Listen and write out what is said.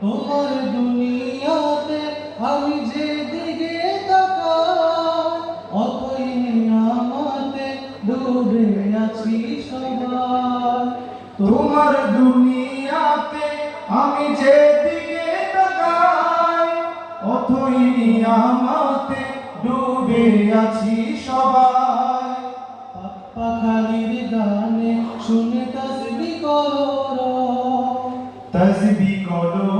তোমার দুনিয়াতে আমি যেদিকে তাকাই, অতই নিয়ামতে ডুবে আছি সবাই। তোমার দুনিয়াতে আমি যেদিকে তাকাই অথই নিয়ামতে ডুবে আছি সবাই। পাখালির গানে শুনে তসবি করো। তসবি করো।